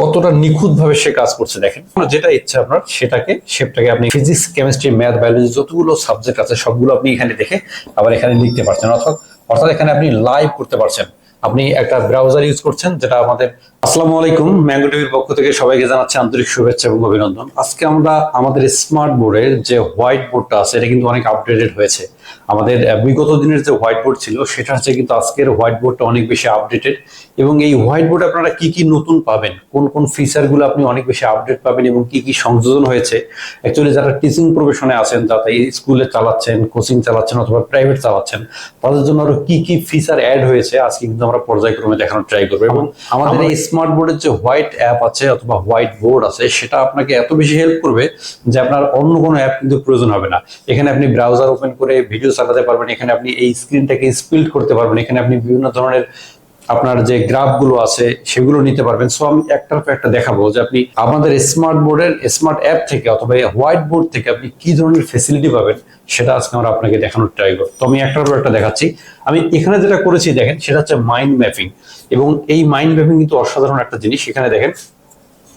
কতটা নিখুঁত ভাবে সে কাজ করছে দেখেন। যেটা ইচ্ছা আপনার, সেটাকে শেপটাকে আপনি ফিজিক্স কেমিস্ট্রি ম্যাথ বায়োলজি যতগুলো সাবজেক্ট আছে, সবগুলো আপনি এখানে দেখে আবার এখানে লিখতে পারছেন। অর্থাৎ অর্থাৎ এখানে আপনি লাইভ করতে পারছেন। আপনি একটা ব্রাউজার ইউজ করছেন, যেটা আমাদের আসসালামু আলাইকুম ম্যাঙ্গো টিভির পক্ষ থেকে সবাইকে জানাচ্ছি আন্তরিক শুভেচ্ছা এবং অভিনন্দন। আজকে আমরা আমাদের স্মার্ট বোর্ডের যে হোয়াইট বোর্ডটা আছে এটা কিন্তু অনেক আপডেটেড হয়েছে। আমাদের বিগত দিনের যে হোয়াইট বোর্ড ছিল সেটা হচ্ছে কিন্তু আজকের হোয়াইট বোর্ডটা অনেক বেশি আপডেটেড এবং এই হোয়াইট বোর্ডে আপনারা কি কি নতুন পাবেন কোন কোন ফিচারগুলো আপনি অনেক বেশি আপডেট পাবেন এবং কি কি সংযোজন হয়েছে? অ্যাকচুয়ালি যারা টিচিং প্রফেশনে আছেন যাতে এই স্কুলে চালাচ্ছেন কোচিং চালাচ্ছেন অথবা প্রাইভেট চালাচ্ছেন তাদের জন্য আরও কি কি ফিচার অ্যাড হয়েছে আজকে কিন্তু আমরা পর্যায়ক্রমে দেখানোর ট্রাই করব। এবং আমাদের এই স্মার্ট বোর্ডের যে হোয়াইট অ্যাপ আছে অথবা হোয়াইট বোর্ড আছে, সেটা আপনাকে এত বেশি হেল্প করবে যে আপনার অন্য কোনো অ্যাপ কিন্তু প্রয়োজন হবে না। এখানে আপনি ব্রাউজার ওপেন করে ভিডিও চালাতে পারবেন, এখানে আপনি এই স্ক্রিনটাকে স্পিল্ড করতে পারবেন, এখানে আপনি বিভিন্ন ধরনের আপনার যে গ্রাফগুলো আছে, সেগুলো নিতে পারবেন। সো আমি একটার পর একটা দেখাবো যে আপনি আমাদের স্মার্ট বোর্ডের স্মার্ট অ্যাপ থেকে অথবা হোয়াইট বোর্ড থেকে আপনি কি ধরনের ফেসিলিটি পাবেন, সেটা আজকে আমরা আপনাকে দেখানোর ট্রাই করব। তো আমি একটার পর একটা দেখাচ্ছি। আমি এখানে যেটা করেছি, দেখেন, সেটা হচ্ছে মাইন্ড ম্যাপিং এবং এই মাইন্ড ম্যাপিং কিন্তু অসাধারণ একটা জিনিস। এখানে দেখেন,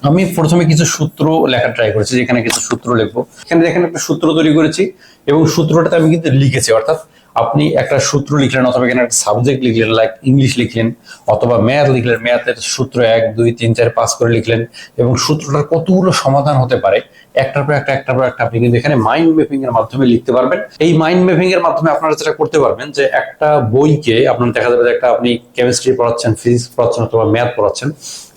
আমি প্রথমে কিছু সূত্র লেখা ট্রাই করেছি, যেখানে কিছু সূত্র লিখব। এখানে দেখেন একটা সূত্র তৈরি করেছি, এবং সূত্রটাতে আমি কিন্তু লিখেছি, অর্থাৎ আপনি একটা সূত্র লিখলেন অথবা এখানে একটা সাবজেক্ট লিখলেন লাইক ইংলিশ লিখলেন, অথবা ম্যাথ লিখলেন ম্যাথের সূত্র এক, দুই, তিন, চার, পাঁচ করে লিখলেন এবং সূত্রটার কতগুলো সমাধান হতে পারে, একটার পর একটা, একটার পর একটা আপনি কিন্তু এখানে মাইন্ড ম্যাপিং এর মাধ্যমে লিখতে পারবেন। এই মাইন্ড ম্যাপিং এর মাধ্যমে আপনারা যেটা করতে পারবেন যে একটা বইকে আপনার দেখা যাবে যে একটা আপনি কেমিস্ট্রি পড়াচ্ছেন ফিজিক্স পড়াচ্ছেন অথবা ম্যাথ পড়াচ্ছেন,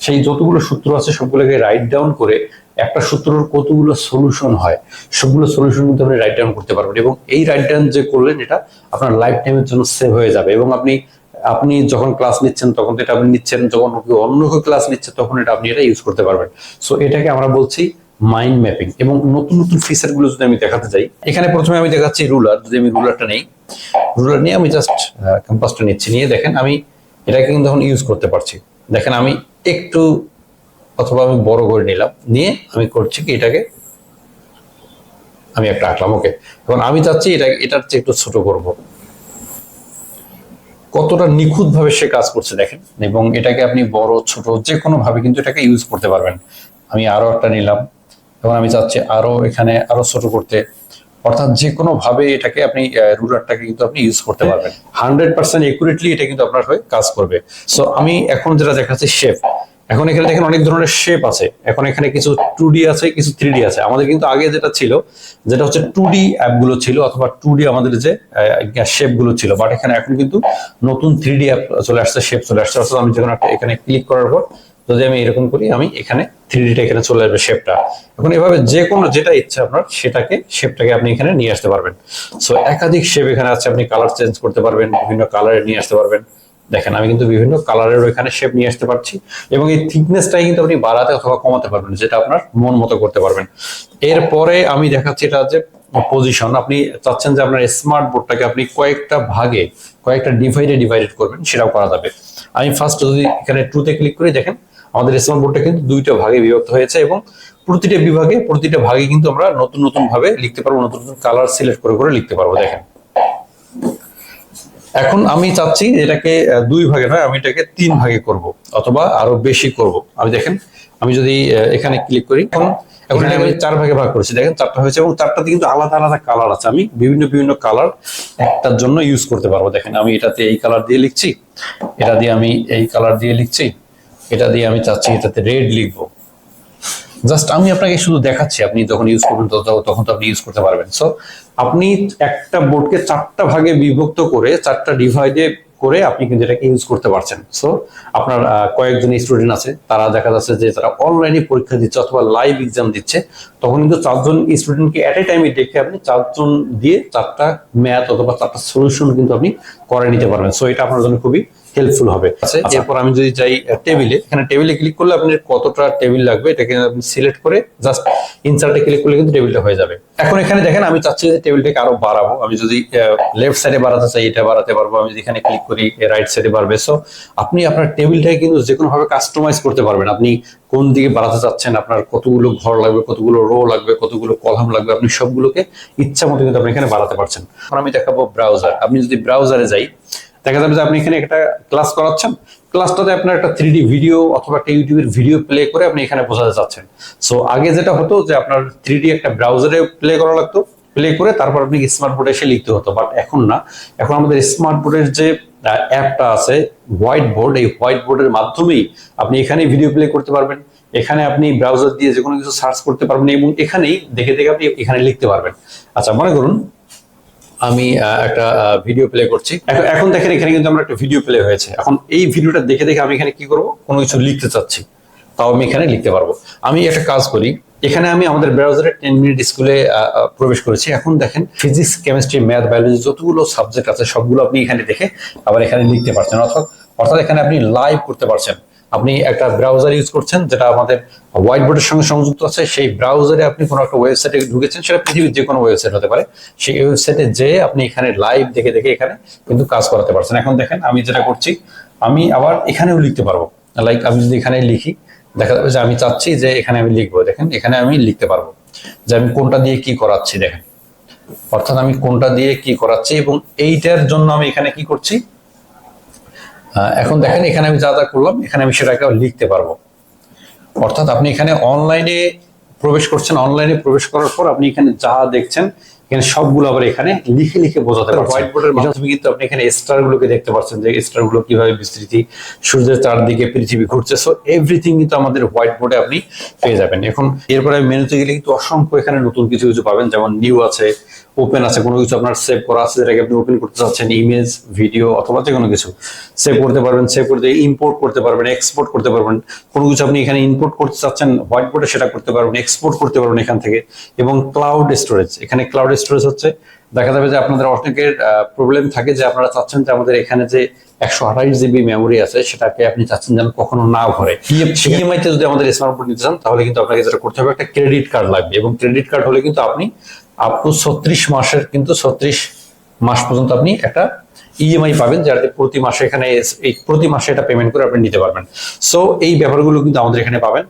সেই যতগুলো সূত্র আছে সবগুলোকে রাইট ডাউন করে একটা সূত্রের কতগুলো সলিউশন হয়, সবগুলো সলিউশন কিন্তু আপনি রাইট ডাউন করতে পারবেন এবং এই রাইট ডাউন যে করলেন, এটা আপনার লাইফ টাইমের জন্য সেভ হয়ে যাবে এবং আপনি আপনি যখন ক্লাস নিচ্ছেন তখন তো এটা আপনি নিচ্ছেন, যখন অন্য কেউ ক্লাস নিচ্ছে তখন এটা আপনি এটা ইউজ করতে পারবেন। সো এটাকে আমরা বলছি মাইন্ড ম্যাপিং এবং নতুন নতুন ফিচারগুলো যদি আমি দেখাতে যাই এখানে প্রথমে আমি দেখাচ্ছি রুলার যদি আমি রুলারটা নেই রুলার নিয়ে আমি জাস্ট কম্পাসটা নিচ্ছি, নিয়ে দেখেন আমি এটাকে কিন্তু এখন ইউজ করতে পারছি। দেখেন আমি একটু অথবা আমি বড় করে নিলাম। নিয়ে আমি করছি কি এটাকে, আমি একটা আঁকলাম, ওকে। এখন আমি চাচ্ছি এটা, এটার চেয়ে একটু ছোট করব। কতটা নিখুঁত ভাবে সে কাজ করছে দেখেন, এবং এটাকে আপনি বড়, ছোট যে কোনো ভাবে কিন্তু এটাকে ইউজ করতে পারবেন। আমি আরও একটা নিলাম। এবং আমি চাচ্ছি আরও এখানে আরও ছোট করতে। অর্থাৎ যে কোনো ভাবে এটাকে আপনি রুলারটাকে কিন্তু আপনি ইউজ করতে পারবেন। হান্ড্রেড পার্সেন্ট একুরেটলি এটা কিন্তু আপনার হয়ে কাজ করবে। সো আমি এখন যেটা দেখাচ্ছি শেপ এখন এখানে দেখেন অনেক ধরনের শেপ আছে। এখন এখানে কিছু টু আছে, কিছু থ্রি আছে। আমাদের কিন্তু আগে যেটা ছিল, যেটা হচ্ছে টু ডি অ্যাপগুলো ছিল অথবা টু আমাদের যে শেপগুলো ছিল। বাট এখানে এখন কিন্তু নতুন থ্রি অ্যাপ চলে আসছে শেপ চলে আসছে। অর্থাৎ আমি যখন একটা এখানে ক্লিক করার পর, যদি আমি এরকম করি, আমি এখানে থ্রি ডিটা এখানে চলে আসবে শেপটা এখন এভাবে যে কোনো, যেটা ইচ্ছা আপনার, সেটাকে শেপটাকে আপনি এখানে নিয়ে আসতে পারবেন। সো একাধিক শেপ এখানে আছে, আপনি কালার চেঞ্জ করতে পারবেন, বিভিন্ন কালারে নিয়ে আসতে পারবেন। দেখেন, আমি কিন্তু বিভিন্ন কালারের এখানে শেপ নিয়ে আসতে পারছি এবং এই থিকনেসটাই কিন্তু আপনি বাড়াতে অথবা কমাতে পারবেন, যেটা আপনার মন মতো করতে পারবেন। এরপরে আমি দেখাচ্ছি এটা যে পজিশন আপনি চাচ্ছেন যে আপনার স্মার্ট বোর্ডটাকে আপনি কয়েকটা ভাগে, কয়েকটা ডিভাইডে ডিভাইডেড করবেন, সেটাও করা যাবে। আমি ফার্স্ট যদি এখানে টুতে ক্লিক করি, দেখেন, আমাদের স্মার্ট বোর্ডটা কিন্তু দুইটা ভাগে বিভক্ত হয়েছে এবং প্রতিটা বিভাগে, প্রতিটা ভাগে কিন্তু আমরা নতুন নতুন ভাবে লিখতে পারব, নতুন নতুন কালার সিলেক্ট করে করে লিখতে পারব, দেখেন। এখন আমি চাচ্ছি এটাকে দুই ভাগে নয়, আমি এটাকে তিন ভাগে করব, অথবা আরও বেশি করব। আমি দেখেন, আমি যদি এখানে ক্লিক করি, এখন এখন আমি চার ভাগে ভাগ করেছি। দেখেন, চারটা হয়েছে এবং চারটাতে কিন্তু আলাদা আলাদা কালার আছে। আমি বিভিন্ন বিভিন্ন কালার একটার জন্য ইউজ করতে পারব। দেখেন, আমি এটাতে এই কালার দিয়ে লিখছি, এটা দিয়ে আমি এই কালার দিয়ে লিখছি, এটা দিয়ে আমি চাচ্ছি এটাতে রেড লিখব। জাস্ট আমি আপনাকে শুধু দেখাচ্ছি, আপনি যখন ইউজ করবেন তখন- তো আপনি ইউজ করতে পারবেন। সো আপনি একটা বোর্ডকে চারটা ভাগে বিভক্ত করে, চারটা ডিভাইডে করে আপনি কিন্তু এটাকে ইউজ করতে পারছেন। সো আপনার কয়েকজন স্টুডেন্ট আছে, তারা দেখা যাচ্ছে যে তারা অনলাইনে পরীক্ষা দিচ্ছে অথবা লাইভ এক্সাম দিচ্ছে, তখন কিন্তু চারজন স্টুডেন্টকে এট এ টাইমে দেখে আপনি চারজন দিয়ে চারটা ম্যাথ অথবা চারটা সলিউশন কিন্তু আপনি করে নিতে পারবেন। সো এটা আপনার জন্য খুবই হেল্পফুল হবে। আচ্ছা এরপর আমি যদি যাই টেবিলে এখানে টেবিলে ক্লিক করলে আপনার কতটা টেবিল লাগবে এটাকে আপনি সিলেক্ট করে জাস্ট ইনসার্টে ক্লিক করলে কিন্তু টেবিলটা হয়ে যাবে। এখন এখানে দেখেন আমি চাচ্ছি যে টেবিলটাকে আরও বাড়াবো। আমি যদি লেফট সাইডে বাড়াতে চাই এটা বাড়াতে পারব। আমি যদি এখানে ক্লিক করি রাইট সাইডে বাড়বে। সো আপনি আপনার টেবিলটাকে কিন্তু যে কোনো ভাবে কাস্টমাইজ করতে পারবেন। আপনি কোন দিকে বাড়াতে চাচ্ছেন আপনার কতগুলো ঘর লাগবে কতগুলো রো লাগবে কতগুলো কলাম লাগবে আপনি সবগুলোকে ইচ্ছা মতো কিন্তু আপনি এখানে বাড়াতে পারছেন। এখন আমি দেখাবো ব্রাউজার আপনি যদি ব্রাউজারে যাই দেখা যাবে যে আপনি এখানে একটা ক্লাস করাচ্ছেন। ক্লাসটাতে আপনার একটা থ্রি ভিডিও অথবা একটা ইউটিউবের ভিডিও প্লে করে আপনি এখানে বোঝাতে চাচ্ছেন। সো আগে যেটা হতো যে আপনার থ্রি একটা ব্রাউজারে প্লে করা লাগতো। প্লে করে তারপর আপনি স্মার্ট বোর্ডে এসে লিখতে হতো। বাট এখন না। এখন আমাদের স্মার্ট বোর্ডের যে অ্যাপটা আছে হোয়াইট বোর্ড এই হোয়াইট বোর্ডের মাধ্যমেই আপনি এখানে ভিডিও প্লে করতে পারবেন। এখানে আপনি ব্রাউজার দিয়ে যে কোনো কিছু সার্চ করতে পারবেন এবং এখানেই দেখে দেখে আপনি এখানে লিখতে পারবেন। আচ্ছা মনে করুন আমি একটা ভিডিও প্লে করছি। এখন এখন দেখেন, এখানে কিন্তু আমার একটা ভিডিও প্লে হয়েছে। এখন এই ভিডিওটা দেখে দেখে আমি এখানে কি করব? কোনো কিছু লিখতে চাচ্ছি। তাও আমি এখানে লিখতে পারব। আমি একটা কাজ করি। এখানে আমি আমাদের ব্রাউজারে টেন মিনিট স্কুলে প্রবেশ করেছি। এখন দেখেন ফিজিক্স কেমিস্ট্রি ম্যাথ বায়োলজি যতগুলো সাবজেক্ট আছে, সবগুলো আপনি এখানে দেখে আবার এখানে লিখতে পারছেন। অর্থাৎ অর্থাৎ এখানে আপনি লাইভ করতে পারছেন। আপনি একটা ব্রাউজার ইউজ করছেন, যেটা আমাদের হোয়াইট বোর্ডের সঙ্গে সংযুক্ত আছে, সেই ব্রাউজারে আপনি কোনো একটা ওয়েবসাইটে ঢুকেছেন, সেটা পৃথিবীর যে কোনো ওয়েবসাইট হতে পারে, সেই ওয়েবসাইটে যে আপনি এখানে লাইভ দেখে দেখে এখানে কিন্তু কাজ করাতে পারছেন। এখন দেখেন, আমি যেটা করছি, আমি আবার এখানেও লিখতে পারব। লাইক আমি যদি এখানে লিখি, দেখা যাবে যে আমি চাচ্ছি যে এখানে আমি লিখব। দেখেন, এখানে আমি লিখতে পারব যে আমি কোনটা দিয়ে কি করাচ্ছি, দেখেন। অর্থাৎ আমি কোনটা দিয়ে কি করাচ্ছি এবং এইটার জন্য আমি এখানে কি করছি এখন দেখেন এখানে আমি যা যা করলাম এখানে আমি সেটাকে লিখতে পারব। অর্থাৎ আপনি এখানে অনলাইনে প্রবেশ করছেন অনলাইনে প্রবেশ করার পর আপনি এখানে যা দেখছেন এখানে সবগুলো আবার এখানে লিখে লিখে বোঝাতে পারছেন। হোয়াইট বোর্ডের মাধ্যমে। কিন্তু আপনি এখানে স্টার গুলোকে দেখতে পাচ্ছেন যে স্টারগুলো কীভাবে বিস্তৃতি সূর্যের চারদিকে পৃথিবী ঘুরছে। সো এভরিথিং কিন্তু আমাদের হোয়াইট বোর্ডে আপনি পেয়ে যাবেন। এখন এরপরে মেনুতে গেলে কিন্তু অসংখ্য এখানে নতুন কিছু কিছু পাবেন যেমন নিউ আছে ওপেন আছে কোনো কিছু আপনার সেভ করা আছে যেটাকে আপনি ওপেন করতে চাচ্ছেন ইমেজ ভিডিও অথবা যে কোনো কিছু সেভ করতে পারবেন সেভ করতে ইম্পোর্ট করতে পারবেন এক্সপোর্ট করতে পারবেন কোনো কিছু আপনি এখানে ইনপুট করতে চাচ্ছেন হোয়াইট বোর্ডে সেটা করতে পারবেন এক্সপোর্ট করতে পারবেন এখান থেকে এবং ক্লাউড স্টোরেজ এখানে ক্লাউড স্টোরেজ হচ্ছে দেখা যাবে যে আপনাদের অনেকের প্রবলেম থাকে যে আপনারা চাচ্ছেন যে আমাদের এখানে যে একশো আঠাইশ জিবি মেমোরি আছে সেটাকে আপনি চাচ্ছেন যেন কখনো না ভরে ইএমআই তে যদি আমাদের স্মার্টফোন নিতে চান তাহলে কিন্তু আপনাকে যেটা করতে হবে একটা ক্রেডিট কার্ড লাগবে এবং ক্রেডিট কার্ড হলে কিন্তু আপনি আপ টু ছত্রিশ মাসের কিন্তু ছত্রিশ মাস পর্যন্ত আপনি একটা ইএমআই পাবেন যাতে প্রতি মাসে এখানে এই প্রতি মাসে এটা পেমেন্ট করে আপনি নিতে পারবেন। সো এই ব্যাপারগুলো কিন্তু আমাদের এখানে পাবেন।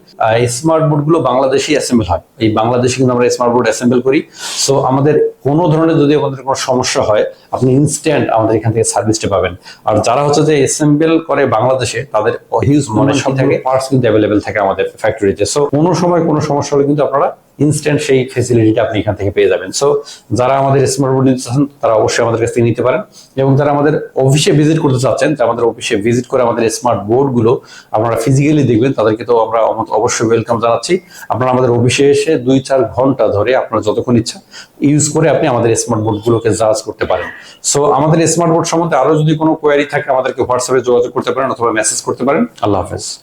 স্মার্ট বোর্ডগুলো বাংলাদেশি অ্যাসেম্বল হয়। এই বাংলাদেশে কিন্তু আমরা স্মার্ট বোর্ড অ্যাসেম্বল করি। সো আমাদের কোনো ধরনের যদি আমাদের কোনো সমস্যা হয় আপনি ইনস্ট্যান্ট আমাদের এখান থেকে সার্ভিসটা পাবেন। আর যারা হচ্ছে যে অ্যাসেম্বল করে বাংলাদেশে তাদের হিউজ মনে সব থেকে পার্টস কিন্তু অ্যাভেলেবেল থাকে আমাদের ফ্যাক্টরিতে সো কোনো সময় কোনো সমস্যা হলে কিন্তু আপনারা ইনস্ট্যান্ট সেই ফেসিলিটিটা আপনি এখান থেকে পেয়ে যাবেন। সো যারা আমাদের স্মার্ট বোর্ড নিতে চাচ্ছেন, তারা অবশ্যই আমাদের কাছ থেকে নিতে পারেন। এবং যারা আমাদের অফিসে ভিজিট করতে চাচ্ছেন, যারা আমাদের অফিসে ভিজিট করে আমাদের স্মার্ট বোর্ডগুলো আপনারা ফিজিক্যালি দেখবেন, তাদেরকে তো আমরা অবশ্যই ওয়েলকাম জানাচ্ছি। আপনারা আমাদের অফিসে এসে দুই চার ঘণ্টা ধরে আপনার যতক্ষণ ইচ্ছা ইউজ করে আপনি আমাদের স্মার্ট বোর্ড গুলোকে জাজ করতে পারেন। সো আমাদের স্মার্ট বোর্ড সম্বন্ধে আরও যদি কোনো কোয়ারি থাকে, আমাদেরকে হোয়াটসঅ্যাপে যোগাযোগ করতে পারেন অথবা মেসেজ করতে পারেন। আল্লাহ হাফেজ।